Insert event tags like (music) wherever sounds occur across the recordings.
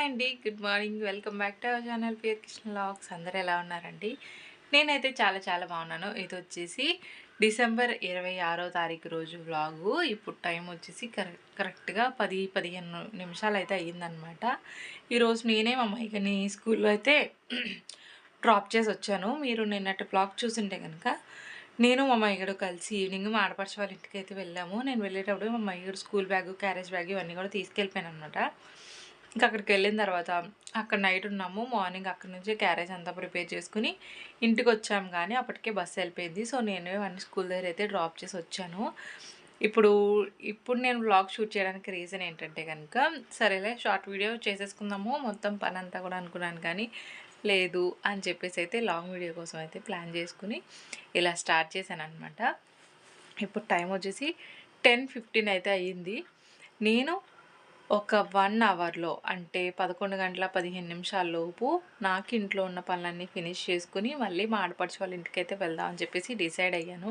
Hi అండి. Good morning welcome back to our channel pear Krishna లాక్స్ అందరు ఎలా ఉన్నారండి? నేనైతే చాలా చాలా బాగున్నాను. ఇది వచ్చేసి డిసెంబర్ ఇరవై ఆరో తారీఖు రోజు వ్లాగు ఇప్పుడు టైం వచ్చేసి కరెక్ట్ కరెక్ట్గా పది పదిహేను నిమిషాలు అయితే అయ్యిందనమాట ఈరోజు నేనే మా మైకని స్కూల్లో అయితే (clears throat) డ్రాప్ చేసి వచ్చాను. మీరు నిన్నటి బ్లాగ్ చూసింటే కనుక నేను మా మైగడు కలిసి ఈవినింగ్ మా ఆడపడిచే వాళ్ళ ఇంటికి అయితే వెళ్ళాము. నేను వెళ్ళేటప్పుడు మా మైగడు స్కూల్ బ్యాగ్ క్యారేజ్ బ్యాగ్ ఇవన్నీ కూడా తీసుకెళ్ళిపోయాను అనమాట ఇంకా అక్కడికి వెళ్ళిన తర్వాత అక్కడ నైట్ ఉన్నాము. మార్నింగ్ అక్కడ నుంచి క్యారేజ్ అంతా ప్రిపేర్ చేసుకుని ఇంటికి వచ్చాము కానీ అప్పటికే బస్సు వెళ్ళిపోయింది. సో నేను అన్ని స్కూల్ దగ్గర అయితే డ్రాప్ చేసి వచ్చాను. ఇప్పుడు ఇప్పుడు నేను బ్లాగ్ షూట్ చేయడానికి రీజన్ ఏంటంటే కనుక సరేలే షార్ట్ వీడియో చేసేసుకుందాము. మొత్తం పని అంతా కూడా అనుకున్నాను కానీ లేదు అని చెప్పేసి అయితే లాంగ్ వీడియో కోసం అయితే ప్లాన్ చేసుకుని ఇలా స్టార్ట్ చేశాను అనమాట ఇప్పుడు టైం వచ్చేసి టెన్ ఫిఫ్టీన్ అయితే అయ్యింది. నేను ఒక వన్ అవర్లో అంటే పదకొండు గంటల పదిహేను నిమిషాల లోపు నాకు ఇంట్లో ఉన్న పనులన్నీ ఫినిష్ చేసుకుని మళ్ళీ మా ఆడపడిచి వాళ్ళ ఇంటికైతే వెళ్దామని చెప్పేసి డిసైడ్ అయ్యాను.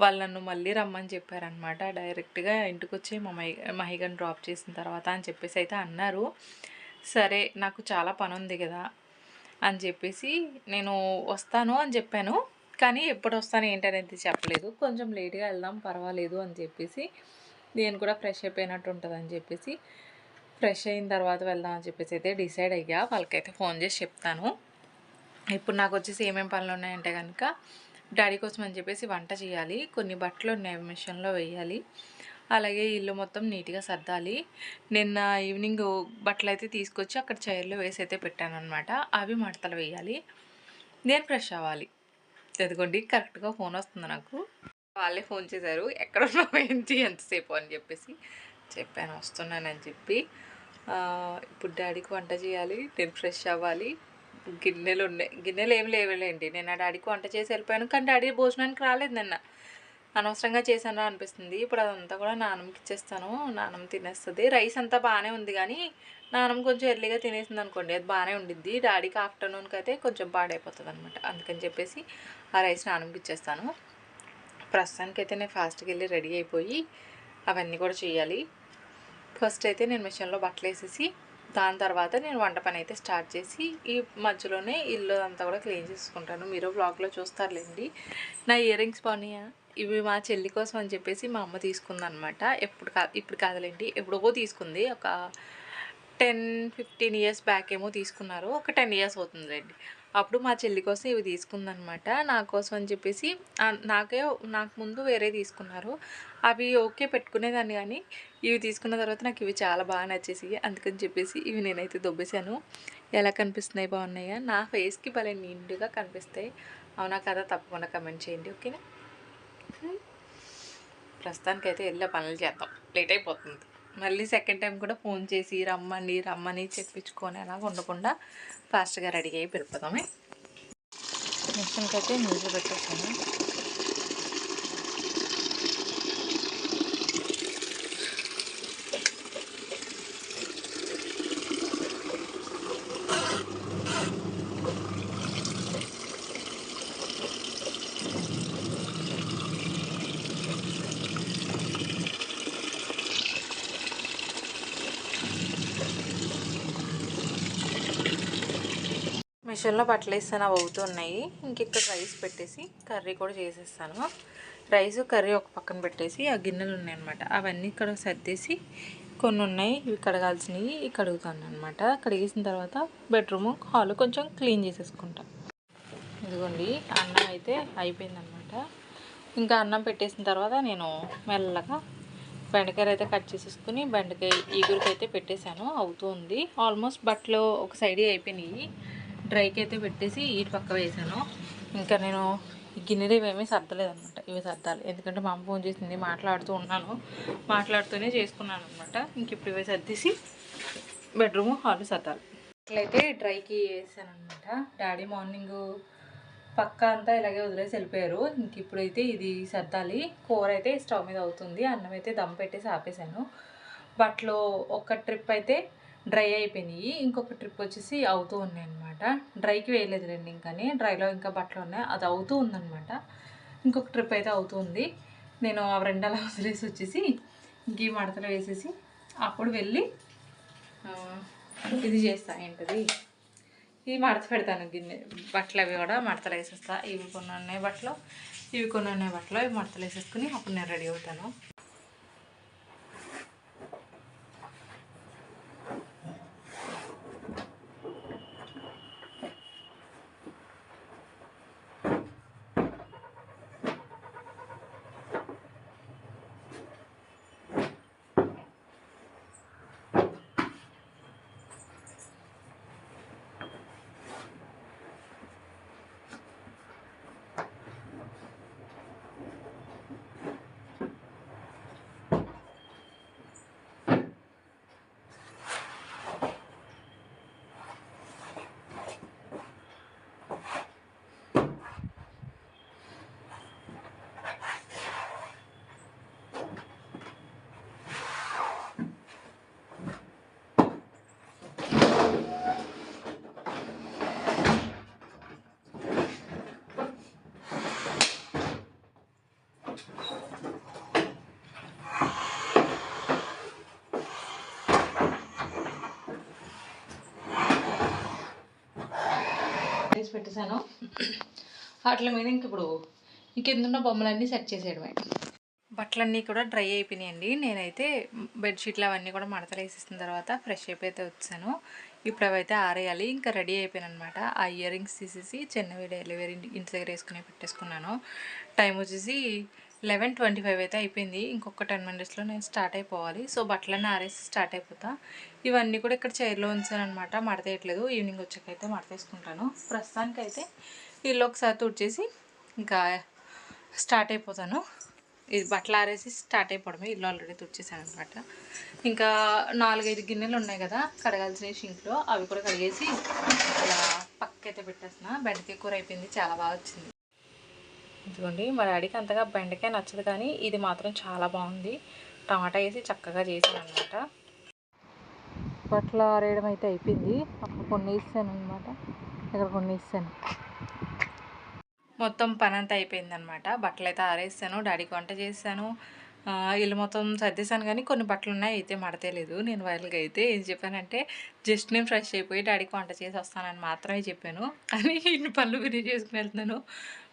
వాళ్ళు నన్ను మళ్ళీ రమ్మని చెప్పారనమాట డైరెక్ట్గా ఇంటికి వచ్చి మా మై మహిగన్ డ్రాప్ చేసిన తర్వాత అని చెప్పేసి అయితే అన్నారు. సరే నాకు చాలా పని ఉంది కదా అని చెప్పేసి నేను వస్తాను అని చెప్పాను. కానీ ఎప్పుడు వస్తాను ఏంటనేది చెప్పలేదు. కొంచెం లేట్గా వెళ్దాం పర్వాలేదు అని చెప్పేసి నేను కూడా ఫ్రెష్ అయిపోయినట్టు ఉంటుంది అని చెప్పేసి ఫ్రెష్ అయిన తర్వాత వెళ్దాం అని చెప్పేసి అయితే డిసైడ్ అయ్యా. వాళ్ళకైతే ఫోన్ చేసి చెప్తాను. ఇప్పుడు నాకు వచ్చేసి ఏమేమి పనులు ఉన్నాయంటే కనుక డాడీ కోసం అని చెప్పేసి వంట చేయాలి కొన్ని బట్టలు ఉన్నాయి మిషన్లో వేయాలి అలాగే ఇల్లు మొత్తం నీట్గా సర్దాలి. నిన్న ఈవినింగ్ బట్టలు అయితే తీసుకొచ్చి అక్కడ చైర్లో వేసి అయితే పెట్టాను అనమాట అవి మడతలు వేయాలి. నేను ఫ్రెష్ అవ్వాలి. ఎదుగుండి కరెక్ట్గా ఫోన్ వస్తుంది నాకు. వాళ్ళే ఫోన్ చేశారు. ఎక్కడ ఉన్నావు ఏంటి? ఎంతసేపు? అని చెప్పేసి చెప్పాను. వస్తున్నానని చెప్పి. ఇప్పుడు డాడీకి వంట చేయాలి. నేను ఫ్రెష్ అవ్వాలి. గిన్నెలు ఉన్నాయి. గిన్నెలు ఏమి లేవులేండి. నేను ఆ డాడీకి వంట చేసి వెళ్ళిపోయాను. కానీ డాడీ భోజనానికి రాలేదు నిన్న. అనవసరంగా చేశాను అనిపిస్తుంది. ఇప్పుడు అదంతా కూడా నాన్నమ్మకి ఇచ్చేస్తాను. నాన్నమ్మ తినేస్తుంది. రైస్ అంతా బాగానే ఉంది కానీ నాన్నమ్మ కొంచెం ఎర్లీగా తినేసింది అనుకోండి. అది బాగానే ఉండిద్ది. డాడీకి ఆఫ్టర్నూన్కి అయితే కొంచెం పాడైపోతుంది అనమాట అందుకని చెప్పేసి ఆ రైస్ నాన్నమ్మకి ఇచ్చేస్తాను. ప్రస్తుతానికైతే నేను ఫాస్ట్గా వెళ్ళి రెడీ అయిపోయి అవన్నీ కూడా చేయాలి. ఫస్ట్ అయితే నేను మిషన్లో బట్టలు వేసేసి దాని తర్వాత నేను వంట పని అయితే స్టార్ట్ చేసి ఈ మధ్యలోనే ఇల్లు అంతా కూడా క్లీన్ చేసుకుంటాను. మీరు బ్లాగ్లో చూస్తారులేండి. నా ఇయర్ రింగ్స్ బాగున్నాయా ఇవి మా చెల్లి కోసం అని చెప్పేసి మా అమ్మ తీసుకుందనమాట ఎప్పుడు కా ఇప్పుడు కాదులేండి ఎప్పుడో తీసుకుంది. ఒక టెన్ ఫిఫ్టీన్ ఇయర్స్ బ్యాక్ ఏమో తీసుకున్నారు. ఒక టెన్ ఇయర్స్ అవుతుందండి అప్పుడు మా చెల్లి కోసం ఇవి తీసుకుందనమాట. నా కోసం అని చెప్పేసి నాకే నాకు ముందు వేరే తీసుకున్నారు. అవి ఓకే పెట్టుకునేదాన్ని కానీ ఇవి తీసుకున్న తర్వాత నాకు ఇవి చాలా బాగా నచ్చేసి అందుకని చెప్పేసి ఇవి నేనైతే దొబ్బేశాను. ఎలా కనిపిస్తున్నాయి బాగున్నాయా? నా ఫేస్కి భలే నిండుగా కనిపిస్తాయి. అవునా కదా? తప్పకుండా కమెంట్ చేయండి ఓకేనా? ప్రస్తుతానికైతే వెళ్ళే పనులు చేద్దాం. లేట్ అయిపోతుంది. మళ్ళీ సెకండ్ టైం కూడా ఫోన్ చేసి రమ్మని రమ్మని చెప్పించుకొని అలాగ ఉండకుండా ఫాస్ట్గా రెడీ అయ్యి పెరిపోదామే మిషన్కి అయితే నీళ్ళు పెట్టేసాను మిషన్లో బట్టలు వేస్తాను అవి అవుతున్నాయి ఇంక ఇక్కడ రైస్ పెట్టేసి కర్రీ కూడా చేసేస్తాను. రైస్ కర్రీ ఒక పక్కన పెట్టేసి ఆ గిన్నెలు ఉన్నాయి అనమాట అవన్నీ ఇక్కడ సర్దేసి కొన్ని ఉన్నాయి. ఇవి కడగాల్సినవి కడుగుతాను అనమాట కడిగేసిన తర్వాత బెడ్రూమ్ హాల్ కొంచెం క్లీన్ చేసేసుకుంటా. ఇదిగోండి అన్నం అయితే అయిపోయిందనమాట ఇంకా అన్నం పెట్టేసిన తర్వాత నేను మెల్లగా బెండకాయ అయితే కట్ చేసేసుకుని బెండకాయ ఈగురికి అయితే పెట్టేశాను అవుతుంది ఆల్మోస్ట్ బట్టలు ఒక సైడ్ అయిపోయినాయి. డ్రైకి అయితే పెట్టేసి ఇటు పక్క వేసాను. ఇంకా నేను గిన్నెలు ఇవేమీ సర్దలేదు అనమాట ఇవి సర్దాలి. ఎందుకంటే మా అమ్మ ఫోన్ చేసింది మాట్లాడుతూ ఉన్నాను. మాట్లాడుతూనే చేసుకున్నాను అనమాట ఇంక ఇప్పుడు ఇవి సర్దేసి బెడ్రూమ్ హాల్ సర్దాలి. అట్లయితే డ్రైకి వేసాను అనమాట డాడీ మార్నింగ్ పక్క అంతా ఇలాగే వదిలేసి వెళ్ళిపోయారు. ఇంక ఇప్పుడైతే ఇది సర్దాలి. కూర అయితే స్టవ్ మీద అవుతుంది. అన్నం అయితే దమ్ పెట్టేసి ఆపేసాను. బట్లో ఒక ట్రిప్ అయితే డ్రై అయిపోయినాయి. ఇంకొక ట్రిప్ వచ్చేసి అవుతూ ఉన్నాయి అనమాట డ్రైకి వేయలేదు రండి ఇంకాని. డ్రైలో ఇంకా బట్టలు ఉన్నాయి. అది అవుతూ ఉందనమాట ఇంకొక ట్రిప్ అయితే అవుతుంది నేను ఆ రెండలా వదిలేసి వచ్చేసి ఇంక మడతలు వేసేసి అప్పుడు వెళ్ళి ఇది చేస్తా. ఏంటది? ఇవి మడత పెడతాను గిన్నె. బట్టలు అవి కూడా మడతలు వేసేస్తా. ఇవి కొన్ని ఉన్నాయి బట్టలు. ఇవి కొన్ని ఉన్నాయి బట్టలు. ఇవి మడతలు వేసేసుకుని అప్పుడు నేను రెడీ అవుతాను. పెట్టేశాను. వాటి మీద ఇంక ఇప్పుడు ఇంకెందున్న బొమ్మలన్నీ సెట్ చేసేయడమే. బట్టలన్నీ కూడా డ్రై అయిపోయినాయండి. నేనైతే బెడ్షీట్లు అవన్నీ కూడా మడతలు వేసేసిన తర్వాత ఫ్రెష్ అయిపోయితే వచ్చాను. ఇప్పుడు అవైతే ఆరేయాలి. ఇంకా రెడీ అయిపోయాను అనమాట ఆ ఇయర్ రింగ్స్ తీసేసి చిన్నవి డెలివరీ ఇంటి దగ్గర వేసుకుని పెట్టేసుకున్నాను. టైం వచ్చేసి లెవెన్ ట్వంటీ ఫైవ్ అయితే అయిపోయింది. ఇంకొక టెన్ మినిట్స్లో నేను స్టార్ట్ అయిపోవాలి. సో బట్టలన్నీ ఆరేసి స్టార్ట్ అయిపోతా. ఇవన్నీ కూడా ఇక్కడ చైర్లో ఉంచాను అనమాట మడతేయట్లేదు. ఈవినింగ్ వచ్చాకైతే మడతేసుకుంటాను. ప్రస్తుతానికైతే ఇల్లు ఒకసారి తుడిచేసి ఇంకా స్టార్ట్ అయిపోతాను. ఇది బట్టలు ఆరేసి స్టార్ట్ అయిపోవడమే. ఇల్లు ఆల్రెడీ తుడిచేసాను అనమాట ఇంకా నాలుగైదు గిన్నెలు ఉన్నాయి కదా కడగాల్సిన షింక్లో. అవి కూడా కడిగేసి ఇలా పక్కైతే పెట్టేస్తున్నా. బెండకాయ కూర అయిపోయింది. చాలా బాగా వచ్చింది. ఇదిగోండి మా డాడీకి అంతగా బెండకాయ నచ్చదు కానీ ఇది మాత్రం చాలా బాగుంది. టమాటా వేసి చక్కగా చేసాను అనమాట బట్టలు ఆరేయడం అయితే అయిపోయింది. అక్కడ కొన్ని వేసాను అనమాట ఇక్కడ కొన్ని వేసాను. మొత్తం పని అంతా అయిపోయింది అనమాట బట్టలు అయితే ఆరేసాను డాడీకి వంట చేశాను. ఇల్లు మొత్తం సర్దేశాను కానీ కొన్ని బట్టలు ఉన్నాయి అయితే మడతలేదు నేను వైరల్గా అయితే ఏం చెప్పానంటే జస్ట్ నేను ఫ్రెష్ అయిపోయి డాడీకి వంట చేసి వస్తానని మాత్రమే చెప్పాను. కానీ ఇన్ని పనులు ఫినిష్ చేసుకుని వెళ్తున్నాను.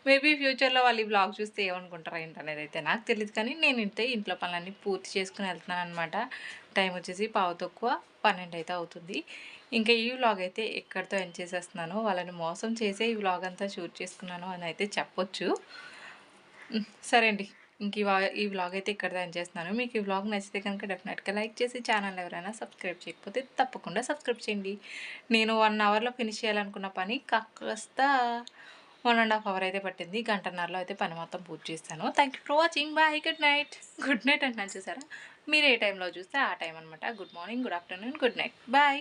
మేబీ ఫ్యూచర్లో వాళ్ళు ఈ బ్లాగ్ చూస్తే ఏమనుకుంటారా ఏంటనేది అయితే నాకు తెలియదు కానీ నేను ఇంతే ఇంట్లో పనులన్నీ పూర్తి చేసుకుని వెళ్తున్నాను అనమాట టైం వచ్చేసి పావు తక్కువ పన్నెండు అయితే అవుతుంది. ఇంకా ఈ వ్లాగ్ అయితే ఎక్కడితో ఎండ్ చేసేస్తున్నాను వాళ్ళని మోసం చేసే ఈ వ్లాగ్ అంతా షూట్ చేసుకున్నాను అని అయితే చెప్పొచ్చు. సరే అండి. ఇంక ఈ ఈ వ్లాగ్ అయితే ఇక్కడ ఎండ్ చేస్తున్నాను. మీకు ఈ వ్లాగ్ నచ్చితే కనుక డెఫినెట్గా లైక్ చేసి ఛానల్ ఎవరైనా సబ్స్క్రైబ్ చేయకపోతే తప్పకుండా సబ్స్క్రైబ్ చేయండి. నేను వన్ అవర్లో ఫినిష్ చేయాలనుకున్న పని కాస్త వన్ అండ్ హాఫ్ అవర్ అయితే పట్టింది. గంటన్నరలో అయితే పని మొత్తం పూర్తి చేస్తాను. Thank you for watching bye good night good night అంటున్నాను చూసారా? మీరు ఏ టైంలో చూస్తే ఆ టైం అనమాట good morning good afternoon good night bye